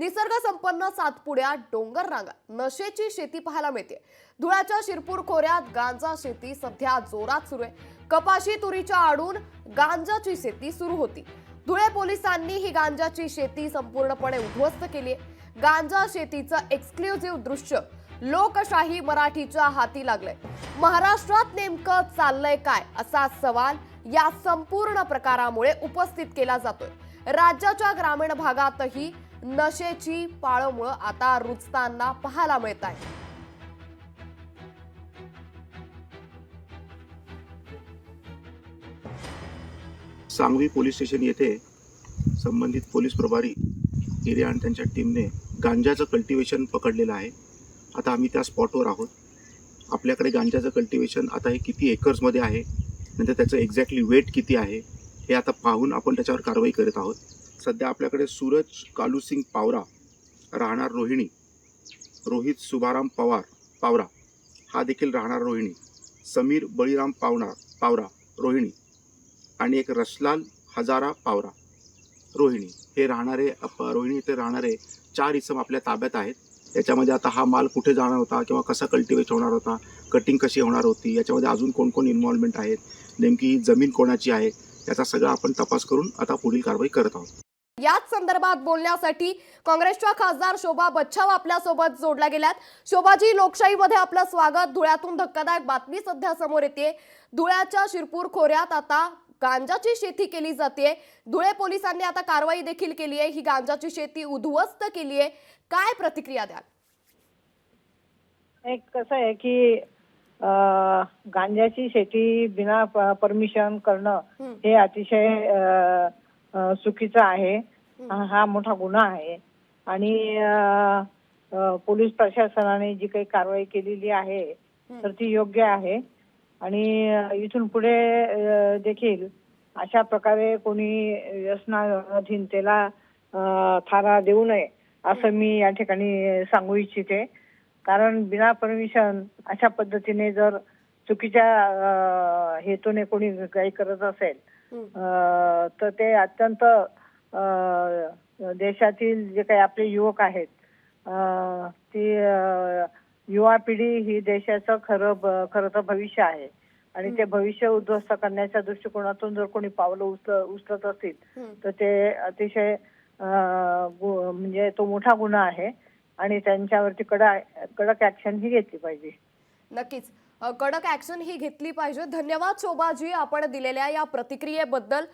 निसर्ग संपन्न सातपुड्या डोंगर रांगा नशेची शेती पाहायला मिळते. धुळ्याच्या शिरपूर खोऱ्यात गांजा शेती सध्या जोरात सुरू आहे. कपाशी तुरीच्या आडून गांजाची शेती सुरू होती. धुळे पोलिसांनी ही गांजाची शेती संपूर्णपणे उद्ध्वस्त केली आहे. गांजा शेतीचं एक्सक्लुझिव्ह दृश्य लोकशाही मराठीच्या हाती लागलंय. महाराष्ट्रात नेमकं चाललंय काय असा सवाल या संपूर्ण प्रकारामुळे उपस्थित केला जातोय. राज्याच्या ग्रामीण भागातही नशेची पाळमुळं आता रुजताना पाहायला मिळत आहे. सांगवी पोलीस स्टेशन येथे संबंधित पोलीस प्रभारी हिरे आणि त्यांच्या टीमने गांजाचं कल्टिवेशन पकडलेलं आहे. आता आम्ही त्या स्पॉटवर आहोत. आपल्याकडे गांजाचं कल्टिवेशन आता हे किती एकर्समध्ये आहे? नंतर त्याचं एक्झॅक्टली वेट किती आहे? हे आता पाहून आपण त्याच्यावर कारवाई करत आहोत. सध्या आपल्याकडे सूरज कालूसिंग पावरा राहणार रोहिणी रोहित सुभाराम पवार पावरा. हा देखील राहणार रोहिणी. समीर बळीराम पावणार पावरा रोहिणी. आणि एक रसलाल हजारा पावरा रोहिणी. हे राहणारे अप- रोहिणी इथे राहणारे चार इसम आपल्या ताब्यात आहेत. याच्यामध्ये आता हा माल कुठे जाणार होता किंवा कसा कल्टिवेट होणार होता कटिंग कशी होणार होती याच्यामध्ये अजून कोण कोण इन्व्हॉल्वमेंट आहेत नेमकी ही जमीन कोणाची आहे याचा सगळा आपण तपास करून आता पुढील कारवाई करत आहोत. याच संदर्भात बोलण्यासाठी काँग्रेसच्या खासदार शोभा बच्छाव आपल्यासोबत जोडल्या गेल्यात. शोभाजी लोकशाहीमध्ये आपलं स्वागत. धुळ्यातून धक्कादायक बातमी सध्या समोर येते धुळ्याच्या शिरपूर खोऱ्यात आता गांजाची शेती केली जाते धुळे पोलिसांनी आता कारवाई देखील केली आहे. ही गांजाची शेती उद्ध्वस्त केली आहे. काय प्रतिक्रिया द्याल? एक कसं आहे की गांजाची शेती बिना परमिशन करणं हं. हे अतिशय अं, चुकीचं आहे. हा हा मोठा गुन्हा आहे. आणि अं, अं, पोलीस प्रशासनाने जी काही कारवाई केलेली आहे हं. तर ती योग्य आहे. आणि अं, इथून पुढे अं, देखील अशा प्रकारे कोणी व्यसनाधीनतेला अं, थारा देऊ नये असं मी या ठिकाणी सांगू इच्छिते. कारण बिना परमिशन अशा पद्धतीने जर चुकीच्या हेतूने कोणी काही करत असेल तर ते अत्यंत देशातील जे काही आपले युवक आहेत ती युवा पिढी ही देशाचं खरं खरं तर भविष्य आहे. आणि ते भविष्य उद्ध्वस्त करण्याच्या दृष्टिकोनातून जर कोणी पावलं उचल उचलत असतील. तर ते अतिशय म्हणजे तो मोठा गुन्हा आहे. आणि त्यांच्यावरती कडक कडक ऍक्शन ही घेतली पाहिजे. नक्कीच. कडक ॲक्शन ही घेतली पाहिजे. धन्यवाद शोभाजी आपण दिलेल्या या प्रतिक्रियेबद्दल.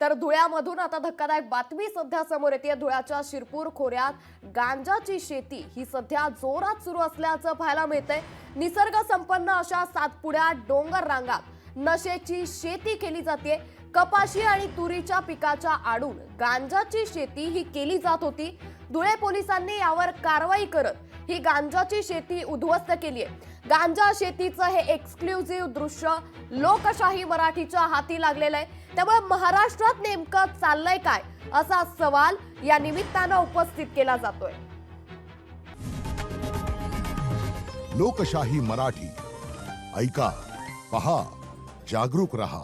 तर धुळ्यामधून आता धक्कादायक बातमी सध्या समोर येते. धुळ्याच्या शिरपूर खोऱ्यात गांजाची शेती ही सध्या जोरात सुरू असल्याचं पाहायला मिळतंय. निसर्ग संपन्न अशा सातपुड्या डोंगर रांगात नशेची शेती केली जाते. कपाशी आणि तुरीच्या पिकाच्या आडून गांजाची शेती ही केली जात होती. धुळे पोलिसांनी यावर कारवाई करत ही गांजाची शेती उद्ध्वस्त केली आहे. गांजा शेतीचं हे एक्सक्लुझिव्ह दृश्य लोकशाही मराठीच्या हाती लागलेलं आहे. त्यामुळे महाराष्ट्रात नेमकं चाललंय काय असा सवाल या निमित्तानं उपस्थित केला जातोय. लोकशाही मराठी. ऐका पहा जागरूक रहा.